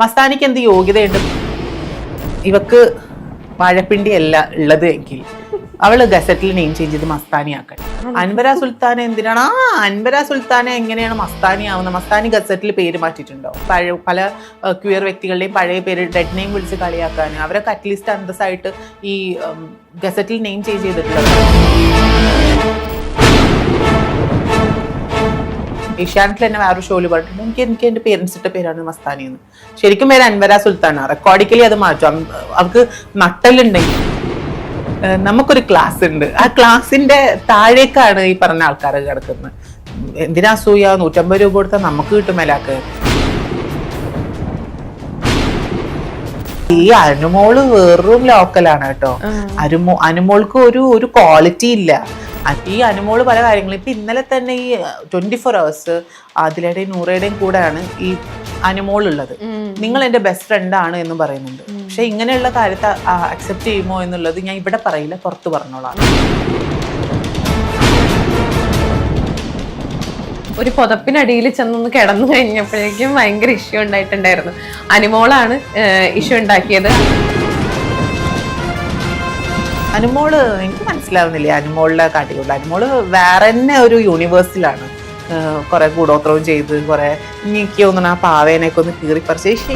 മസ്താനിക്ക് എന്ത് യോഗ്യതയുണ്ട്? ഇവക്ക് വാഴപ്പിണ്ടി അല്ല ഉള്ളത് എങ്കിൽ അവൾ ഗസറ്റിൽ നെയിം ചേഞ്ച് ചെയ്ത് മസ്താനി ആക്കട്ടെ. അൻവര സുൽത്താന എന്തിനാണ്? ആ അൻവര സുൽത്താന എങ്ങനെയാണ് മസ്താനി ആവുന്നത്? മസ്താനി ഗസറ്റിൽ പേര് മാറ്റിയിട്ടുണ്ടോ? പഴയ പല ക്യൂർ വ്യക്തികളുടെയും പഴയ പേര് ഡെഡ് നെയിം വിളിച്ച് കളിയാക്കാൻ അവരൊക്കെ അറ്റ്ലീസ്റ്റ് അന്തസ്സായിട്ട് ഈ ഗസറ്റിൽ നെയിം ചേഞ്ച് ചെയ്തിട്ടുള്ളത്. ഏഷ്യാനെറ്റിൽ തന്നെ വേറൊരു ഷോയിൽ പറഞ്ഞിട്ടുണ്ട്. എനിക്ക് എനിക്ക് എന്റെ പേരൻസിന്റെ പേരാണ് മസ്താനി എന്ന്. ശരിക്കും പേര് അൻവര സുൽത്താനാണ് റെക്കോർഡിക്കലി അത് മാറ്റും. അവർക്ക് നട്ടലുണ്ടെങ്കിൽ നമുക്കൊരു ക്ലാസ് ഉണ്ട്. ആ ക്ലാസ്സിന്റെ താഴേക്കാണ് ഈ പറഞ്ഞ ആൾക്കാർ കിടക്കുന്നത്. എന്തിനാ സൂയ നൂറ്റമ്പത് രൂപ കൊടുത്താൽ നമുക്ക് കിട്ടും മേലാക്ക്. ഈ അനുമോൾ വെറും ലോക്കലാണ് കേട്ടോ. അനുമോ അനുമോൾക്ക് ഒരു ഒരു ക്വാളിറ്റി ഇല്ല. ഈ അനുമോൾ പല കാര്യങ്ങളും. ഇപ്പം ഇന്നലെ തന്നെ ഈ ട്വന്റി ഫോർ അവേഴ്സ് ആദിലയുടെയും നൂറയുടെയും കൂടെയാണ് ഈ അനുമോൾ ഉള്ളത് നിങ്ങൾ എന്റെ ബെസ്റ്റ് ഫ്രണ്ട് ആണ് എന്ന് പറയുന്നുണ്ട്. പക്ഷെ ഇങ്ങനെയുള്ള കാര്യത്തെ അക്സെപ്റ്റ് ചെയ്യുമോ എന്നുള്ളത് ഞാൻ ഇവിടെ പറയില്ല പുറത്ത് പറഞ്ഞോളാം. ഒരു പുതപ്പിനടിയിൽ ചെന്നൊന്ന് കിടന്നു കഴിഞ്ഞപ്പോഴേക്കും ഭയങ്കര ഇഷ്യൂ ഉണ്ടായിട്ടുണ്ടായിരുന്നു. അനുമോളാണ് ഇഷ്യൂ ഉണ്ടാക്കിയത്. അനുമോൾ എനിക്ക് മനസ്സിലാവുന്നില്ല അനുമോളിലെ കാട്ടിലുള്ള അനുമോൾ വേറെ തന്നെ ഒരു യൂണിവേഴ്സിലാണ് കുറെ കൂടോത്രവും ചെയ്ത് കുറെ എനിക്ക് തോന്നുന്നു ആ പാവേനെയൊക്കെ ഒന്ന് കീറി പറിച്ച്